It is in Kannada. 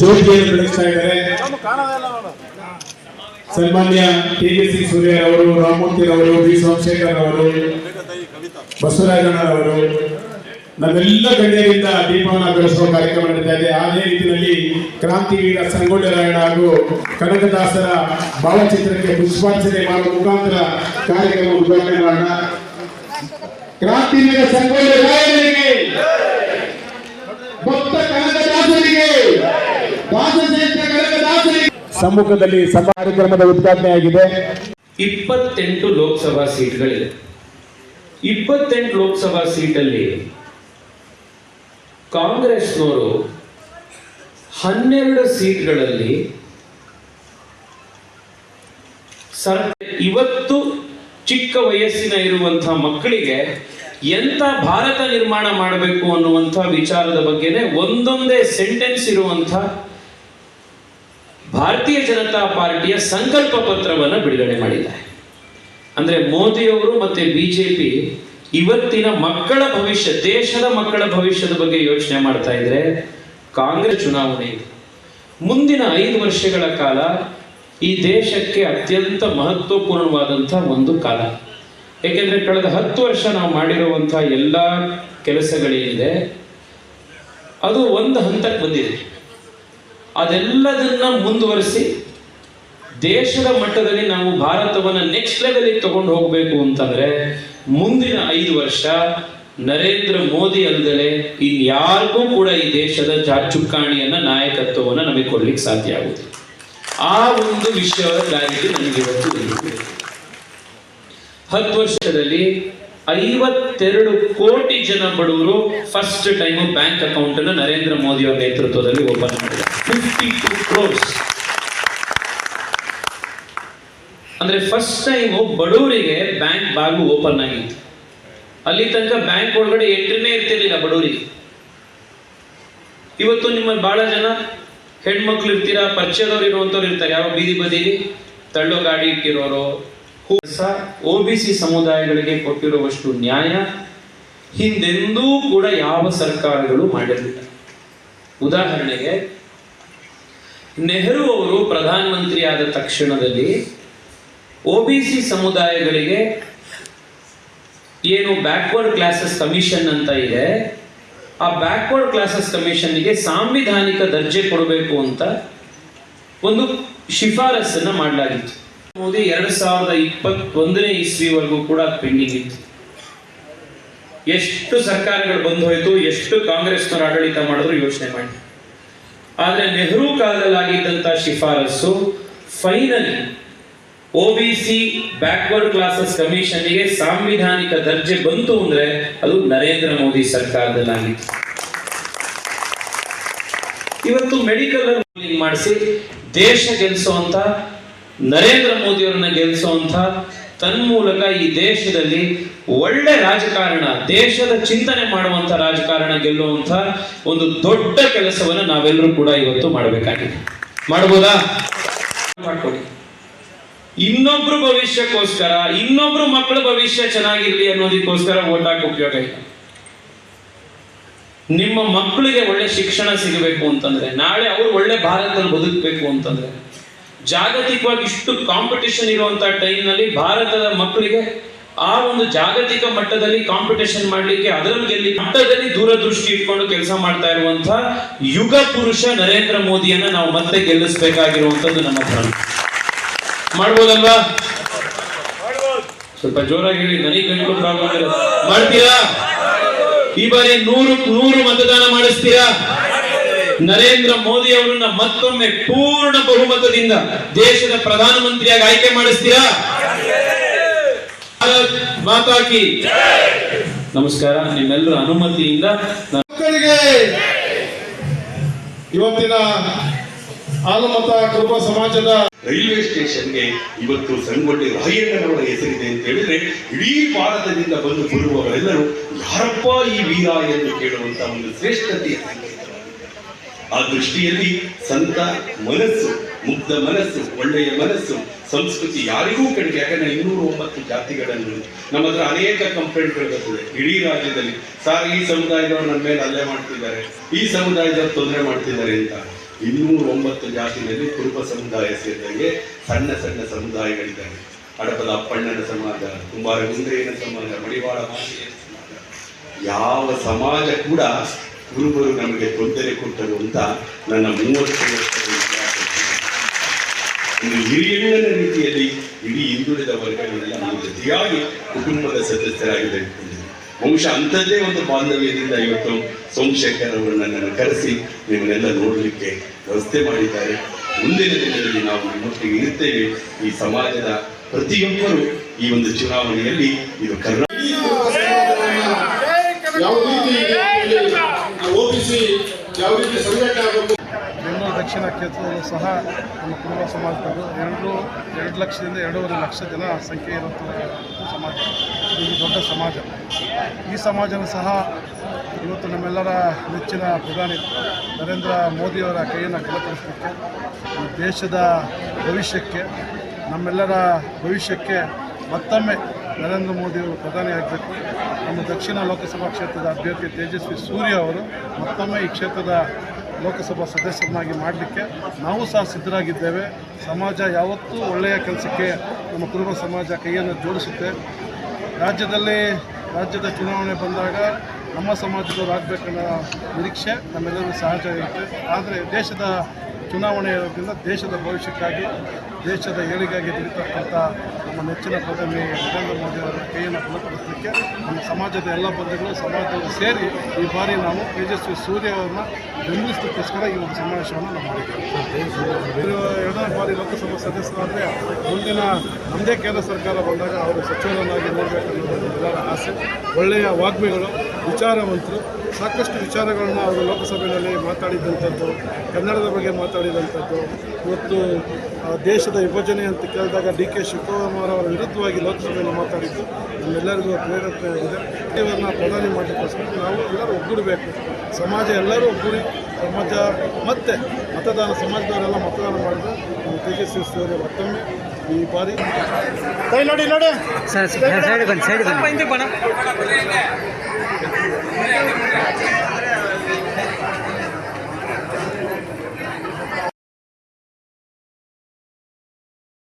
ಜ್ಯೋತಿಯನ್ನು ಬೆಳೆಸ್ತಾ ಇದ್ದಾರೆ? ಸನ್ಮಾನ್ಯ ಕೆ ಕೆ ಅವರು ರಾಮಮೂರ್ತಿರವರು, ಬಿ ಸೋಮಶೇಖರ್ ಅವರು ಬಸವರಾಜಣ್ಣರವರು ನಮ್ಮೆಲ್ಲ ಗಣ್ಯರಿಂದ ದೀಪವನ್ನು ಬೆಳೆಸುವ ಕಾರ್ಯಕ್ರಮ ನಡೀತಾ ಇದೆ. ಅದೇ ರೀತಿಯಲ್ಲಿ ಕ್ರಾಂತಿವೀರ ಸಂಗೊಳ್ಳಿ ರಾಯಣ್ಣ ಹಾಗೂ ಕನಕದಾಸರ ಭಾವಚಿತ್ರಕ್ಕೆ ಪುಷ್ಪಾರ್ಚನೆ ಮಾಡುವ ಮುಖಾಂತರ ಕಾರ್ಯಕ್ರಮ ಉದ್ಘಾಟನೆ ಮಾಡೋಣ. ಕ್ರಾಂತಿವೀರ ಸಂಗೊಳ್ಳಿ ರಾಯಣ್ಣನಿಗೆ ಭಕ್ತ ಕನಕದಾಸರಿಗೆ ದಾಸಶ್ರೇಷ್ಠ ಕನಕದಾಸರಿಗೆ ಸಮ್ಮುಖದಲ್ಲಿ ಕಾರ್ಯಕ್ರಮದ ಉದ್ಘಾಟನೆ ಆಗಿದೆ ಇಪ್ಪತ್ತೆಂಟು ಲೋಕಸಭಾ ಸೀಟ್ಗಳಿದೆ ಇಪ್ಪತ್ತೆಂಟು ಲೋಕಸಭಾ ಸೀಟಲ್ಲಿ ಕಾಂಗ್ರೆಸ್ನವರು ಹನ್ನೆರಡು ಸೀಟ್ಗಳಲ್ಲಿ ಸರ್, ಇವತ್ತು ಚಿಕ್ಕ ವಯಸ್ಸಿನ ಇರುವಂತಹ ಮಕ್ಕಳಿಗೆ ಎಂತ ಭಾರತ ನಿರ್ಮಾಣ ಮಾಡಬೇಕು ಅನ್ನುವಂಥ ವಿಚಾರದ ಬಗ್ಗೆನೇ ಒಂದೊಂದೇ ಸೆಂಟೆನ್ಸ್ ಇರುವಂಥ ಭಾರತೀಯ ಜನತಾ ಪಾರ್ಟಿಯ ಸಂಕಲ್ಪ ಪತ್ರವನ್ನು ಬಿಡುಗಡೆ ಮಾಡಿದ್ದಾರೆ. ಅಂದ್ರೆ ಮೋದಿಯವರು ಮತ್ತೆ ಬಿಜೆಪಿ ಇವತ್ತಿನ ಮಕ್ಕಳ ಭವಿಷ್ಯ, ದೇಶದ ಮಕ್ಕಳ ಭವಿಷ್ಯದ ಬಗ್ಗೆ ಯೋಚನೆ ಮಾಡ್ತಾ ಇದ್ರೆ ಕಾಂಗ್ರೆಸ್ ಚುನಾವಣೆ ಇದೆ. ಮುಂದಿನ ಐದು ವರ್ಷಗಳ ಕಾಲ ಈ ದೇಶಕ್ಕೆ ಅತ್ಯಂತ ಮಹತ್ವಪೂರ್ಣವಾದಂಥ ಒಂದು ಕಾಲ. ಏಕೆಂದರೆ ಕಳೆದ ಹತ್ತು ವರ್ಷ ನಾವು ಮಾಡಿರುವಂಥ ಎಲ್ಲ ಕೆಲಸಗಳೇನಿದೆ, ಅದು ಒಂದು ಹಂತಕ್ಕೆ ಬಂದಿದೆ. ಅದೆಲ್ಲದನ್ನ ಮುಂದುವರಿಸಿ ದೇಶದ ಮಟ್ಟದಲ್ಲಿ ನಾವು ಭಾರತವನ್ನ ನೆಕ್ಸ್ಟ್ ಲೆವೆಲಿಗೆ ತಗೊಂಡು ಹೋಗಬೇಕು ಅಂತಂದ್ರೆ ಮುಂದಿನ ಐದು ವರ್ಷ ನರೇಂದ್ರ ಮೋದಿ ಅಲ್ಲದೆ ಇನ್ಯಾರಿಗೂ ಕೂಡ ಈ ದೇಶದ ಚಾಚುಕ್ಕಾಣಿಯನ್ನ ನಾಯಕತ್ವವನ್ನು ನಮಗೆ ಕೊಡ್ಲಿಕ್ಕೆ ಸಾಧ್ಯ ಆಗುತ್ತೆ ಆ ಒಂದು ವಿಷಯದಾಗಿ ನನಗೆ ಇವತ್ತು ಹತ್ತು ವರ್ಷದಲ್ಲಿ ಐವತ್ತೆರಡು ಕೋಟಿ ಜನ ಬಡವರು ಫಸ್ಟ್ ಟೈಮ್ ಬ್ಯಾಂಕ್ ಅಕೌಂಟ್ ಅನ್ನು ನರೇಂದ್ರ ಮೋದಿ ಅವರ ನೇತೃತ್ವದಲ್ಲಿ ಓಪನ್ ಮಾಡಿದ್ದಾರೆ. ಫಿಫ್ಟಿ ಟು ಕ್ರೋರ್ಸ್ ಅಂದ್ರೆ ಫಸ್ಟ್ ಟೈಮ್ ಬಡವರಿಗೆ ಬ್ಯಾಂಕ್ ಬಾಗಿಲು ಓಪನ್ ಆಗಿತ್ತು. ಅಲ್ಲಿ ತನಕ ಬ್ಯಾಂಕ್ ಒಳಗಡೆ ಎಂಟ್ರಿನೇ ಇರ್ತಿರ್ಲಿಲ್ಲ ಬಡವರಿಗೆ ಇವತ್ತು ನಿಮ್ಮಲ್ಲಿ ಬಹಳ ಜನ ಹೆಣ್ಮಕ್ಳು ಇರ್ತೀರಾ, ಪರಿಚಯದವ್ರು ಇರುವಂತವ್ರು ಇರ್ತಾರೆ. ಯಾವ ಬೀದಿ ಬದಿಲಿ? ತಳ್ಳೋ ಗಾಡಿ ಇಟ್ಟಿರೋರು. ಒ ಬಿ ಸಿ ಸಮುದಾಯಗಳಿಗೆ ಕೊಟ್ಟಿರುವಷ್ಟು ನ್ಯಾಯ ಹಿಂದೆಂದೂ ಕೂಡ ಯಾವ ಸರ್ಕಾರಗಳು ಮಾಡಿರಲಿಲ್ಲ. ಉದಾಹರಣೆಗೆ ನೆಹರು ಅವರು ಪ್ರಧಾನಮಂತ್ರಿ ಆದ ತಕ್ಷಣದಲ್ಲಿ ಒ ಬಿ ಸಿ ಸಮುದಾಯಗಳಿಗೆ ಏನು ಬ್ಯಾಕ್ವರ್ಡ್ ಕ್ಲಾಸಸ್ ಕಮಿಷನ್ ಅಂತ ಇದೆ. ಆ ಬ್ಯಾಕ್ವರ್ಡ್ ಕ್ಲಾಸಸ್ ಕಮಿಷನ್ಗೆ ಸಾಂವಿಧಾನಿಕ ದರ್ಜೆ ಕೊಡಬೇಕು ಅಂತ ಒಂದು ಶಿಫಾರಸನ್ನ ಮಾಡಲಾಗಿತ್ತು. ಮೋದಿ ಎರಡು ಸಾವಿರದ ಇಪ್ಪತ್ತೊಂದನೇ ಇಸ್ವಿವರೆಗೂ ಕೂಡ ಪೆಂಡಿಂಗ್ ಇತ್ತು ಎಷ್ಟು ಸರ್ಕಾರಗಳು ಬಂದು ಹೋಯಿತು ಎಷ್ಟು ಕಾಂಗ್ರೆಸ್ನವರು ಆಡಳಿತ ಮಾಡಿದ್ರು ಯೋಚನೆ ಮಾಡಿ. ಆದ್ರೆ ನೆಹರು ಕಾಲದಲ್ಲಾಗಿದ್ದಂಥ ಶಿಫಾರಸು finally O B C backward classes ಕಮಿಷನ್ಗೆ ಸಾಂವಿಧಾನಿಕ ದರ್ಜೆ ಬಂತು ಅಂದ್ರೆ ಅದು ನರೇಂದ್ರ ಮೋದಿ ಸರ್ಕಾರದಲ್ಲಾಗಿತ್ತು. ಇವತ್ತು ಮೆಡಿಕಲ್ ಮಾಡಿಸಿ ದೇಶ ಗೆಲ್ಲಿಸುವಂತ ನರೇಂದ್ರ ಮೋದಿ ಅವರನ್ನ ಗೆಲ್ಲಿಸುವಂತ ತನ್ಮೂಲಕ ಈ ದೇಶದಲ್ಲಿ ಒಳ್ಳೆ ರಾಜಕಾರಣ, ದೇಶದ ಚಿಂತನೆ ಮಾಡುವಂತ ರಾಜಕಾರಣ ಗೆಲ್ಲುವಂತ ಒಂದು ದೊಡ್ಡ ಕೆಲಸವನ್ನು ನಾವೆಲ್ಲರೂ ಕೂಡ ಇವತ್ತು ಮಾಡಬೇಕಾಗಿದೆ. ಮಾಡಬಹುದಾ ಮಾಡ್ಕೊಳ್ಳಿ ಇನ್ನೊಬ್ರು ಭವಿಷ್ಯಕ್ಕೋಸ್ಕರ, ಇನ್ನೊಬ್ರು ಮಕ್ಕಳ ಭವಿಷ್ಯ ಚೆನ್ನಾಗಿರ್ಲಿ ಅನ್ನೋದಕ್ಕೋಸ್ಕರ ಓಟ್ ಹಾಕಿ ಉಪಯೋಗ ಇಲ್ಲ. ನಿಮ್ಮ ಮಕ್ಕಳಿಗೆ ಒಳ್ಳೆ ಶಿಕ್ಷಣ ಸಿಗಬೇಕು ಅಂತಂದ್ರೆ, ನಾಳೆ ಅವರು ಒಳ್ಳೆ ಭಾರತದಲ್ಲಿ ಬದುಕಬೇಕು ಅಂತಂದ್ರೆ ಜಾಗತಿಕವಾಗಿ ಇಷ್ಟು ಕಾಂಪಿಟೇಷನ್ ಇರುವಂತ ಟೈಮ್ನಲ್ಲಿ ಭಾರತದ ಮಕ್ಕಳಿಗೆ ಆ ಒಂದು ಜಾಗತಿಕ ಮಟ್ಟದಲ್ಲಿ ಕಾಂಪಿಟೇಷನ್ ಮಾಡಲಿಕ್ಕೆ, ಅದರಲ್ಲಿ ಗೆಲ್ಲಿ ಮಟ್ಟದಲ್ಲಿ ದೂರದೃಷ್ಟಿ ಇಟ್ಕೊಂಡು ಕೆಲಸ ಮಾಡ್ತಾ ಇರುವಂತಹ ಯುಗ ಪುರುಷ ನರೇಂದ್ರ ಮೋದಿಯನ್ನ ನಾವು ಮತ್ತೆ ಗೆಲ್ಲಿಸಬೇಕಾಗಿರುವಂತದ್ದು ನಮ್ಮ ಧರ್ಮ ಮಾಡ್ಬೋದಲ್ವಾ? ಸ್ವಲ್ಪ ಜೋರಾಗಿ ಹೇಳಿ, ನನಗೆ ಪ್ರಾಬ್ಲಮ್ ಮಾಡ್ತೀರಾ? ಈ ಬಾರಿ ನೂರು ನೂರು ಮತದಾನ ಮಾಡಿಸ್ತೀರಾ? ನರೇಂದ್ರ ಮೋದಿ ಅವರನ್ನ ಮತ್ತೊಮ್ಮೆ ಪೂರ್ಣ ಬಹುಮತದಿಂದ ದೇಶದ ಪ್ರಧಾನಮಂತ್ರಿಯಾಗಿ ಆಯ್ಕೆ ಮಾಡಿಸ್ತೀರಾ? ಮಾತಾಕಿ ಮಾತಾ ನಮಸ್ಕಾರ ನಿಮ್ಮೆಲ್ಲರ ಅನುಮತಿಯಿಂದ ಮಕ್ಕಳಿಗೆ ಇವತ್ತಿನ ಹಾಲುಮತ ಕುರುಬ ಸಮಾಜದ ರೈಲ್ವೆ ಸ್ಟೇಷನ್ಗೆ ಇವತ್ತು ಸಂಗೊಳ್ಳಿ ರಾಯಣ್ಣನವರ ಹೆಸರಿದೆ ಅಂತ ಹೇಳಿದ್ರೆ ಇಡೀ ಭಾರತದಿಂದ ಬಂದು ಬರುವವರೆಲ್ಲರೂ ಯಾರಪ್ಪ ಈ ವೀರ ಎಂದು ಕೇಳುವಂತ ಒಂದು ಶ್ರೇಷ್ಠತೆಯ ಆ ದೃಷ್ಟಿಯಲ್ಲಿ ಸಂತ ಮನಸ್ಸು, ಮುಗ್ಧ ಮನಸ್ಸು, ಒಳ್ಳೆಯ ಮನಸ್ಸು, ಸಂಸ್ಕೃತಿ ಯಾರಿಗೂ ಕಡಿಮೆ ಯಾಕಂದ್ರೆ ಇನ್ನೂರ ಒಂಬತ್ತು ಜಾತಿಗಳನ್ನು ನಮ್ಮ ಹತ್ರ ಅನೇಕ ಕಂಪ್ಲೇಂಟ್ಗಳು ಬರ್ತದೆ. ಇಡೀ ರಾಜ್ಯದಲ್ಲಿ, ಸಾರ್, ಈ ಸಮುದಾಯದವರು ನನ್ನ ಮೇಲೆ ಅಲ್ಲೇ ಮಾಡ್ತಿದ್ದಾರೆ, ಈ ಸಮುದಾಯದವರು ತೊಂದರೆ ಮಾಡ್ತಿದ್ದಾರೆ ಅಂತ. ಇನ್ನೂರ ಒಂಬತ್ತು ಜಾತಿನಲ್ಲಿ ಕುರುಬ ಸಮುದಾಯ ಸೇರಿದಂಗೆ ಸಣ್ಣ ಸಣ್ಣ ಸಮುದಾಯಗಳಿದ್ದಾವೆ. ಹಡಪದ ಅಪ್ಪಣ್ಣನ ಸಮಾಜ, ಕುಂಬಾರ ಗುಂಡ್ರೇನ ಸಮಾಜ, ಮಡಿವಾಳ ಮಾತೆಯರ ಸಮಾಜ. ಯಾವ ಸಮಾಜ ಕೂಡ ಕುರುಬರು ನಮಗೆ ತೊಂದರೆ ಕೊಟ್ಟರು ಅಂತ ನನ್ನ ಮೂವತ್ತು ವರ್ಷದ ಒಂದು ಹಿರಿಯಣ್ಣನ ರೀತಿಯಲ್ಲಿ ಇಡೀ ಹಿಂದುಳಿದ ವರ್ಗಗಳೆಲ್ಲ ನಮ್ಮ ಜೊತೆಯಾಗಿ ಕುಟುಂಬದ ಸದಸ್ಯರಾಗಿ ಬೆಳೆದುಕೊಂಡಿದೆ ಬಹುಶಃ ಅಂಥದ್ದೇ ಒಂದು ಬಾಂಧವ್ಯದಿಂದ ಇವತ್ತು ಸೋಮಶೇಖರ್ ಅವರು ನನ್ನನ್ನು ಕರೆಸಿ ನಿಮ್ಮನ್ನೆಲ್ಲ ನೋಡಲಿಕ್ಕೆ ವ್ಯವಸ್ಥೆ ಮಾಡಿದ್ದಾರೆ. ಮುಂದಿನ ದಿನದಲ್ಲಿ ನಾವು ನಿಮ್ಮೊಟ್ಟಿಗೆ ಇರುತ್ತೇವೆ. ಈ ಸಮಾಜದ ಪ್ರತಿಯೊಬ್ಬರು ಈ ಒಂದು ಚುನಾವಣೆಯಲ್ಲಿ ಇದು ಕರ್ನಾಟಕ ಯಾವ ಯಾವ ರೀತಿ ಸಂಘಟನೆ ಆಗಬೇಕು? ದಕ್ಷಿಣ ಕ್ಷೇತ್ರದಲ್ಲೂ ಸಹ ನಮ್ಮ ಕುಟುಂಬ ಸಮಾಜದವರು ಎರಡು ಎರಡು ಲಕ್ಷದಿಂದ ಎರಡೂವರೆ ಲಕ್ಷ ಜನ ಸಂಖ್ಯೆ ಇರುವಂಥ ಸಮಾಜ. ಇದು ದೊಡ್ಡ ಸಮಾಜ. ಈ ಸಮಾಜನೂ ಸಹ ಇವತ್ತು ನಮ್ಮೆಲ್ಲರ ನೆಚ್ಚಿನ ಪ್ರಧಾನಿ ನರೇಂದ್ರ ಮೋದಿಯವರ ಕೈಯನ್ನು ಬಲಪಡಿಸಲಿಕ್ಕೆ, ಈ ದೇಶದ ಭವಿಷ್ಯಕ್ಕೆ, ನಮ್ಮೆಲ್ಲರ ಭವಿಷ್ಯಕ್ಕೆ ಮತ್ತೊಮ್ಮೆ ನರೇಂದ್ರ ಮೋದಿಯವರು ಪ್ರಧಾನಿ ಆಗಬೇಕು. ನಮ್ಮ ದಕ್ಷಿಣ ಲೋಕಸಭಾ ಕ್ಷೇತ್ರದ ಅಭ್ಯರ್ಥಿ ತೇಜಸ್ವಿ ಸೂರ್ಯ ಅವರು ಮತ್ತೊಮ್ಮೆ ಈ ಕ್ಷೇತ್ರದ ಲೋಕಸಭಾ ಸದಸ್ಯರನ್ನಾಗಿ ಮಾಡಲಿಕ್ಕೆ ನಾವು ಸಹ ಸಿದ್ಧರಾಗಿದ್ದೇವೆ. ಸಮಾಜ ಯಾವತ್ತೂ ಒಳ್ಳೆಯ ಕೆಲಸಕ್ಕೆ ನಮ್ಮ ಕುರುಬ ಸಮಾಜ ಕೈಯನ್ನು ಜೋಡಿಸುತ್ತೆ. ರಾಜ್ಯದಲ್ಲಿ ರಾಜ್ಯದ ಚುನಾವಣೆ ಬಂದಾಗ ನಮ್ಮ ಸಮಾಜದವರು ಆಗಬೇಕನ್ನೋ ನಿರೀಕ್ಷೆ ನಮ್ಮೆಲ್ಲರಿಗೂ ಸಹಜ ಇರುತ್ತೆ. ಆದರೆ ದೇಶದ ಚುನಾವಣೆ ಇರೋದ್ರಿಂದ ದೇಶದ ಭವಿಷ್ಯಕ್ಕಾಗಿ, ದೇಶದ ಏಳಿಗೆಗಾಗಿ ದುಡಿತಕ್ಕಂಥ ನಮ್ಮ ನೆಚ್ಚಿನ ಪ್ರಧಾನಿ ನರೇಂದ್ರ ಮೋದಿ ಅವರ ಕೈಯನ್ನು ಬಲಪಡಿಸಲಿಕ್ಕೆ ನಮ್ಮ ಸಮಾಜದ ಎಲ್ಲ ಬಂಧುಗಳು, ಸಮಾಜದವರು ಸೇರಿ ಈ ಬಾರಿ ನಾವು ತೇಜಸ್ವಿ ಸೂರ್ಯ ಅವರನ್ನ ಬೆಂಬಲಿಸಲಿಕ್ಕೋಸ್ಕರ ಈ ಒಂದು ಸಮಾವೇಶವನ್ನು ನಾವು ಮಾಡಿದ್ದೇವೆ. ಎರಡನೇ ಬಾರಿ ಲೋಕಸಭಾ ಸದಸ್ಯರಾದರೆ ಮುಂದಿನ ನಮ್ಮದೇ ಕೇಂದ್ರ ಸರ್ಕಾರ ಬಂದಾಗ ಅವರು ಸಚಿವರನ್ನಾಗಿ ನೋಡಬೇಕನ್ನೋದು ಎಲ್ಲರ ಆಸೆ. ಒಳ್ಳೆಯ ವಾಗ್ಮಿಗಳು, ವಿಚಾರವಂತರು. ಸಾಕಷ್ಟು ವಿಚಾರಗಳನ್ನು ಅವರು ಲೋಕಸಭೆಯಲ್ಲಿ ಮಾತಾಡಿದಂಥದ್ದು, ಕನ್ನಡದ ಬಗ್ಗೆ ಮಾತಾಡಿದಂಥದ್ದು ಇವತ್ತು ದೇಶದ ವಿಭಜನೆ ಅಂತ ಕೇಳಿದಾಗ ಡಿ ಕೆ ಶಿವಕುಮಾರ್ ಅವರ ವಿರುದ್ಧವಾಗಿ ಲೋಕಸಭೆಯಲ್ಲಿ ಮಾತಾಡಿದ್ದು, ನಮ್ಮೆಲ್ಲರಿಗೂ ಪ್ರೇರೇಪಣೆಯಾಗಿದೆ. ಇವರನ್ನ ಪ್ರಧಾನಿ ಮಾಡಲಿಕ್ಕೋಸ್ಕರ ನಾವು ಎಲ್ಲರೂ ಒಗ್ಗೂಡಬೇಕು. ಸಮಾಜ ಎಲ್ಲರೂ ಒಗ್ಗೂಡಿ, ಸಮಾಜ ಮತ್ತೆ ಮತದಾನ, ಸಮಾಜದವರೆಲ್ಲ ಮತದಾನ ಮಾಡಿದ್ರೆ ನಮ್ಮ ತೇಜಸ್ವಿ ಸೂರ್ಯ ಮತ್ತೊಮ್ಮೆ ಈ ಬಾರಿ ನೋಡಿ ನೋಡಿ. ಸರ್ ಸೈಡ್ ಬನ್ನಿ ಸೈಡ್ ಬನ್ನಿ.